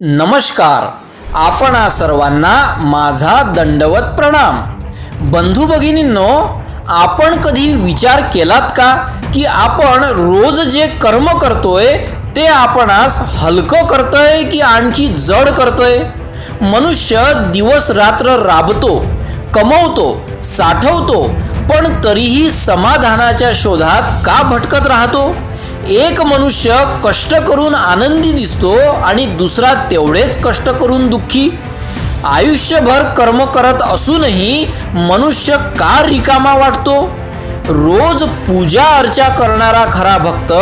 नमस्कार. आपणा सर्वांना माझा दंडवत प्रणाम. बंधू भगिनींनो आपण कधी विचार केलात का की आपण रोज जे कर्म करतोय ते आपणास हलकं करतंय की आणखी जड करतंय? मनुष्य दिवस रात्र राबतो कमवतो साठवतो पण तरीही समाधानाच्या शोधात का भटकत राहतो? एक मनुष्य कष्ट करून आनंदी दिसतो आणि दुसरा तेवढेच कष्ट करून दुःखी. आयुष्यभर कर्म करत असूनही मनुष्य का रिकामा वाटतो? रोज पूजा अर्चा करणारा खरा भक्त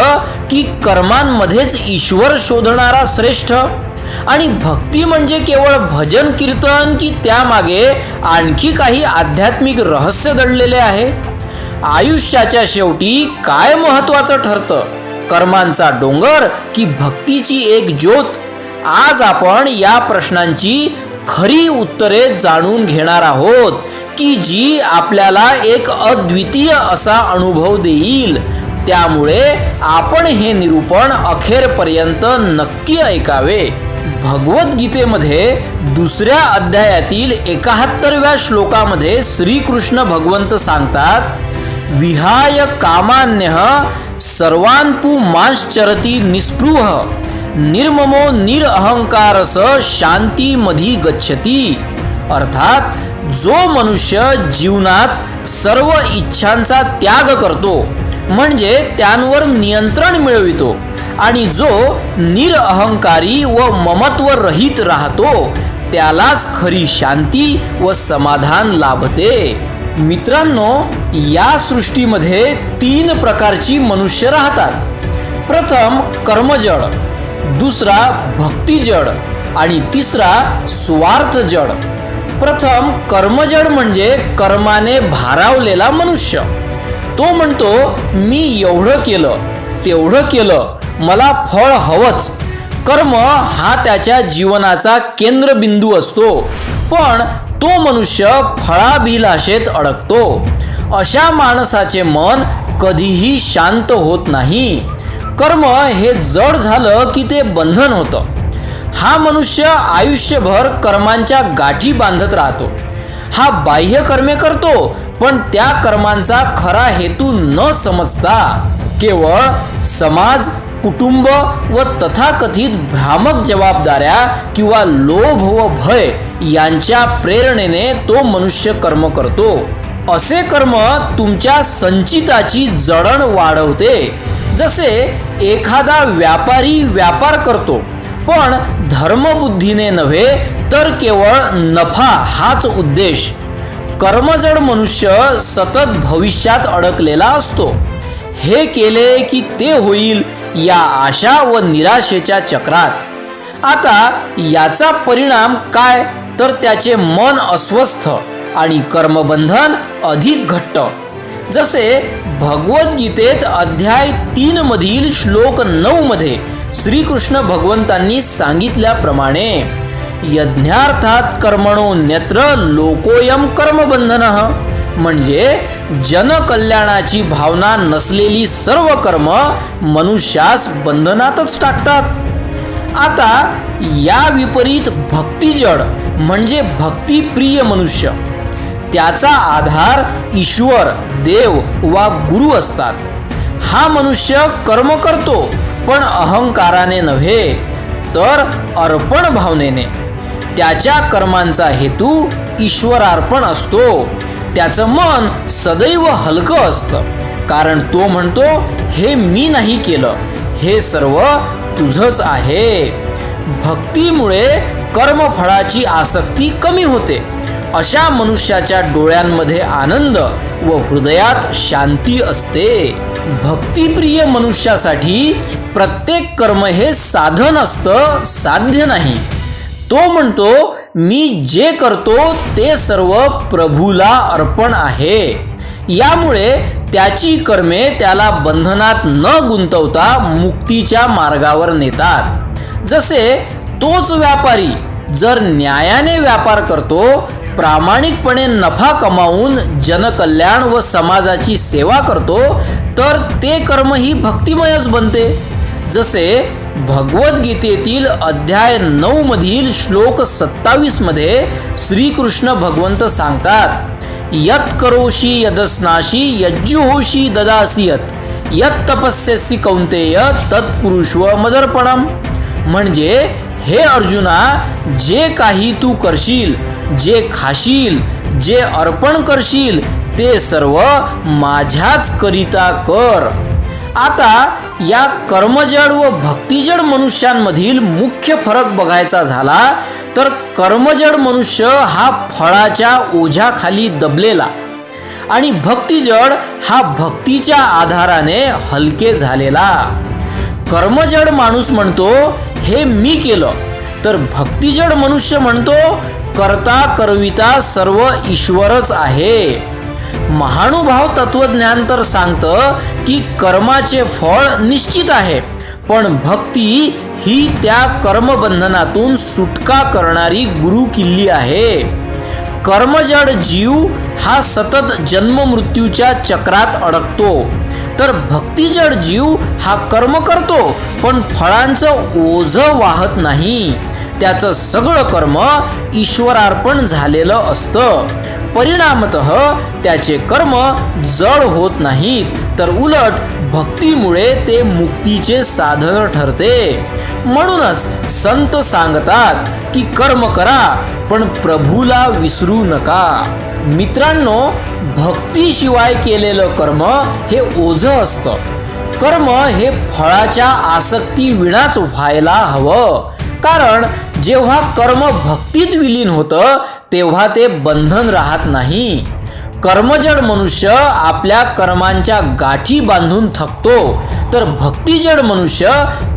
की कर्मांमध्येच ईश्वर शोधणारा श्रेष्ठ? आणि भक्ती म्हणजे केवळ भजन कीर्तन की त्यामागे आणखी काही आध्यात्मिक रहस्य दडलेले आहे? आयुष्याच्या शेवटी काय महत्वाचं ठरतं? कर्मांचा डोंगर की भक्तीची एक ज्योत? आज आपण या प्रश्नांची खरी उत्तरे जाणून घेणार आहोत की जी आपल्याला एक अद्वितीय असा अनुभव देईल. त्यामुळे आपण हे निरूपण अखेरपर्यंत नक्की ऐकावे. भगवद्गीतेमध्ये दुसऱ्या अध्यायातील एकाहत्तरव्या श्लोकामध्ये श्रीकृष्ण भगवंत सांगतात विहाय कामान्य सर्वान्पु मांश्चरती निस्पृह। निर्ममो निरअहंकारस शांती मधी गच्छती। अर्थात जो मनुष्य जीवनात सर्व इच्छांचा त्याग करतो म्हणजे त्यांवर नियंत्रण मिळवितो आणि जो निरअहंकारी व ममत्व रहित राहतो त्यालाच खरी शांती व समाधान लाभते। मित्रांनो या सृष्टीमध्ये तीन प्रकारची मनुष्य राहतात. प्रथम कर्मजड दुसरा भक्तिजड आणि तिसरा स्वार्थजड. प्रथम कर्मजड म्हणजे कर्माने भारावलेला मनुष्य. तो म्हणतो मी एवढं केलं तेवढं केलं मला फळ हवंच. कर्म हा त्याच्या जीवनाचा केंद्रबिंदू असतो. पण तो मनुष्य फळाभिलाषेत अडकतो. अशा माणसाचे मन कधीही शांत होत नाही. कर्म हे जड झालं की ते बंधन होतं. हा मनुष्य आयुष्यभर कर्मांच्या गाठी बांधत राहतो. हा बाह्य कर्मे करतो पण त्या कर्मांचा खरा हेतू न समजता केवळ समाज कुटुंब व तथाकथित भ्रामक जबाबदाऱ्या किंवा लोभ व भय यांच्या प्रेरणेने तो मनुष्य कर्म करतो. असे कर्म तुमच्या संचिताची जडण वाढवते. जसे एखादा व्यापारी व्यापार करतो पण धर्मबुद्धीने नव्हे तर केवळ नफा हाच उद्देश. कर्मजड मनुष्य सतत भविष्यात अडकलेला असतो. हे केले की ते होईल या आशा व निराशेच्या चक्रात. आता याचा परिणाम काय? तर त्याचे मन अस्वस्थ आणि कर्मबंधन अधिक घट्ट. जसे भगवद्गीतेत अध्याय तीन मधील श्लोक नऊ मध्ये श्रीकृष्ण भगवंतांनी सांगितल्याप्रमाणे यज्ञार्थात कर्मणो नेत्र लोकोयम कर्मबंधन म्हणजे जनकल्याणाची भावना नसलेली सर्व कर्म मनुष्यास बंधनातच टाकतात. आता या विपरीत भक्तिजड म्हणजे भक्तिप्रिय मनुष्य. त्याचा आधार ईश्वर देव वा गुरु असतात. हा मनुष्य कर्म करतो पण अहंकाराने नव्हे तर अर्पण भावनेने. त्याच्या कर्मांचा हेतू ईश्वरार्पण असतो. त्याचं मन सदैव हलकं असतं. कारण तो म्हणतो हे मी नाही केलं. हे सर्व तुझंच आहे. भक्तीमुळे कर्मफळाची आसक्ती कमी होते. अशा मनुष्याच्या डोळ्यांमध्ये आनंद व हृदयात शांती असते. भक्तिप्रिय मनुष्यासाठी प्रत्येक कर्म हे साधन असतं साध्य नाही. तो म्हणतो मी जे करतो ते सर्व प्रभूला अर्पण आहे. यामुळे त्याची कर्मे त्याला बंधनात न गुंतवता मुक्तीच्या मार्गावर नेतात. जसे तोच व्यापारी जर न्यायाने व्यापार करतो प्रामाणिकपणे नफा कमावून जनकल्याण व समाजाची सेवा करतो तर ते कर्म ही भक्तिमयच बनते. जसे भगवद्गीतेतील अध्याय नऊ मधील श्लोक सत्तावीसमध्ये श्रीकृष्ण भगवंत सांगतात यत करोशी यदस्नाशी यज्जुहोशी ददासी यत यत तपस्यसी कौंतेय तत्पुरुषव मदर्पणम। म्हणजे हे अर्जुना जे काही तू करशील जे खाशील जे अर्पण करशील ते सर्व माझ्याच करिता कर. आता या कर्मजड व भक्तिजड मनुष्यांमधील मुख्य फरक बघायचा झाला तर कर्मजड मनुष्य हा फळाच्या ओझ्याखाली दबलेला आणि भक्तिजड हा भक्तीच्या आधाराने हलके झालेला. कर्मजड माणूस म्हणतो हे मी केलं. तर भक्तिजड मनुष्य म्हणतो करता करविता सर्व ईश्वरच आहे. महानुभाव तत्वज्ञान तर सांगतं की कर्माचे फळ निश्चित आहे. पण भक्ती ही त्या कर्मबंधनातून सुटका करणारी गुरु किल्ली आहे. कर्मजड जीव हा सतत जन्ममृत्यूच्या चक्रात अडकतो. तर भक्तिजड जीव हा कर्म करतो पण फळांचं ओझं वाहत नाही. त्याचं सगळं कर्म ईश्वरार्पण झालेलं असतं. परिणामत त्याचे कर्म जड होत नाहीत तर उलट भक्तीमुळे ते मुक्तीचे साधन ठरते. म्हणूनच संत सांगतात की कर्म करा पण प्रभूला विसरू नका. मित्रांनो भक्तीशिवाय केलेलं कर्म हे ओझं असतं. कर्म हे फळाच्या आसक्तीविणाच व्हायला हवं. कारण जेव्हा कर्म भक्तीत विलीन होतं तेव्हा ते बंधन राहत नाही. कर्मजड मनुष्य आपल्या कर्मांच्या गाठी बांधून थकतो तर भक्तिजड मनुष्य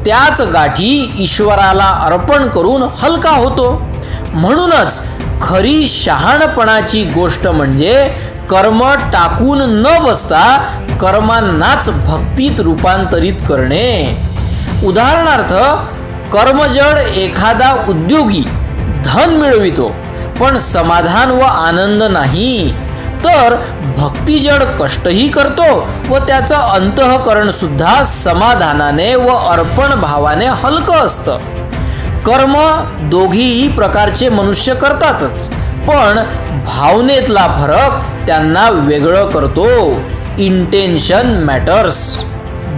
त्याच गाठी ईश्वराला अर्पण करून हलका होतो. म्हणूनच खरी शहाणपणाची गोष्ट म्हणजे कर्म टाकून न बसता कर्मांनाच भक्तीत रूपांतरित करणे. उदाहरणार्थ कर्मजड एखादा उद्योगी धन मिळवितो पण समाधान व आनंद नाही. तर भक्तिजड कष्टही करतो व त्याचं अंतःकरण सुद्धा समाधानाने व अर्पण भावाने हलकं असतं. कर्म दोघीही प्रकारचे मनुष्य करतातच पण भावनेतला फरक त्यांना वेगळं करतो. इंटेन्शन मॅटर्स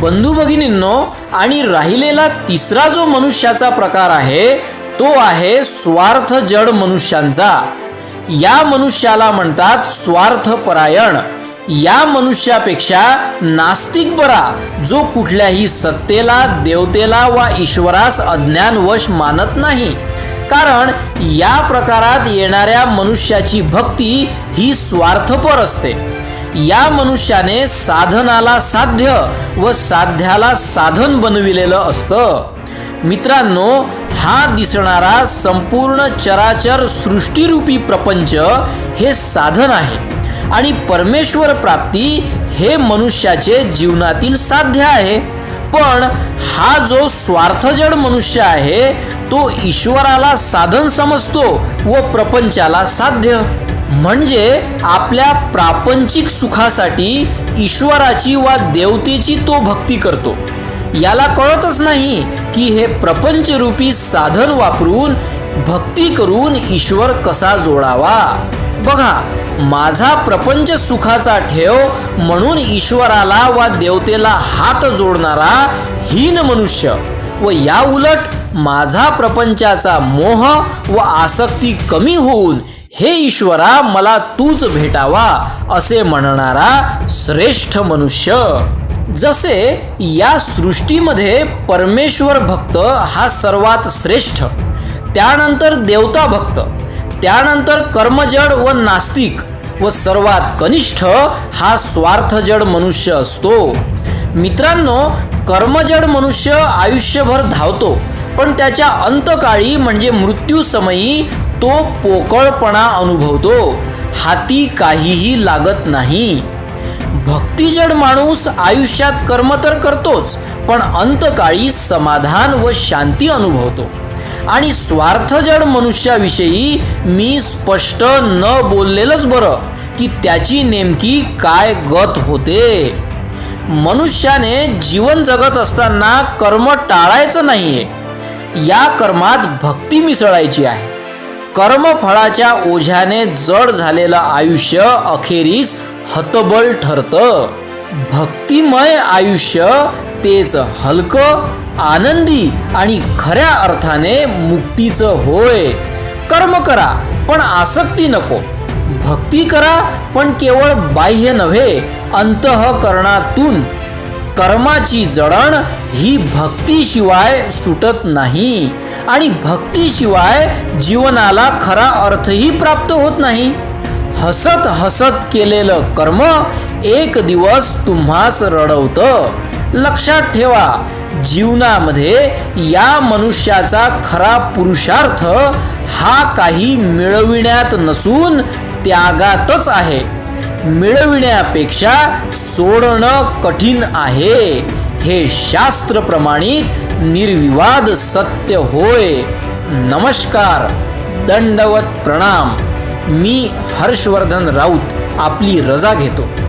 बंधू भगिनींनो आणि राहिलेला तिसरा जो मनुष्याचा प्रकार आहे तो आहे स्वार्थ जड मनुष्यांचा. या मनुष्याला म्हणतात स्वार्थपरायण. या मनुष्यापेक्षा नास्तिक बरा जो कुठल्याही सत्तेला देवतेला वा ईश्वरास अज्ञानवश मानत नाही. कारण या प्रकारात येणाऱ्या मनुष्याची भक्ती ही स्वार्थपर असते. या मनुष्याने साधनाला साध्य व साध्याला साधन बनविलेलं असतं. मित्रांनो हा दिसणारा संपूर्ण चराचर सृष्टीरूपी प्रपंच हे साधन आहे आणि परमेश्वर प्राप्ती हे मनुष्याचे जीवनातील साध्य आहे. पण हा जो स्वार्थजड मनुष्य आहे तो ईश्वराला साधन समजतो व प्रपंचाला साध्य. म्हणजे आपल्या प्रापंचिक सुखासाठी ईश्वराची वा देवतेची तो भक्ती करतो. याला कळतच नाही की हे प्रपंचरूपी साधन वापरून भक्ती करून ईश्वर कसा जोडावा. बघा माझा प्रपंच सुखाचा ठेव म्हणून ईश्वराला वा देवतेला हात जोडणारा हीन मनुष्य व या उलट माझा प्रपंचाचा मोह व आसक्ती कमी होऊन हे ईश्वरा मला तूच भेटावा असे म्हणणारा श्रेष्ठ मनुष्य. जसे या सृष्टीमध्ये परमेश्वर भक्त हा सर्वात श्रेष्ठ त्यानंतर देवता भक्त त्यानंतर कर्मजड व नास्तिक व सर्वात कनिष्ठ हा स्वार्थजड मनुष्य असतो. मित्रांनो कर्मजड मनुष्य आयुष्यभर धावतो पण त्याच्या अंतकाळी म्हणजे मृत्यूसमयी तो पोकळपणा अनुभवतो. हाती काहीही लागत नाही. भक्तिजड माणूस आयुष्यात कर्म तर करतोच पण अंतकाळी समाधान व शांती अनुभवतो. आणि स्वार्थजड मनुष्याविषयी मी स्पष्ट न बोललेलंच बरं की त्याची नेमकी काय गत होते. मनुष्याने जीवन जगत असताना कर्म टाळायचं नाहीये. या कर्मात भक्ती मिसळायची आहे. कर्मफळाच्या ओझ्याने जड झालेलं आयुष्य अखेरीस हतबल ठरतं. भक्तिमय आयुष्य तेच हलकं आनंदी आणि खऱ्या अर्थाने मुक्तीचं होय. कर्म करा पण आसक्ती नको. भक्ती करा पण केवळ बाह्य नव्हे अंतःकरणातून. कर्माची जडण ही भक्तीशिवाय सुटत नाही. आणि भक्तीशिवाय जीवनाला खरा अर्थही प्राप्त होत नाही. हसत हसत केलेलं कर्म एक दिवस तुम्हास रडवतं. लक्षात ठेवा जीवनामध्ये या मनुष्याचा खरा पुरुषार्थ हा काही मिळविण्यात नसून त्यागातच आहे. मिळविण्यापेक्षा सोडणं कठीण आहे. हे शास्त्र प्रमाणित निर्विवाद सत्य होय. नमस्कार दंडवत प्रणाम. मी हर्षवर्धन राऊत आपली रजा घेतो.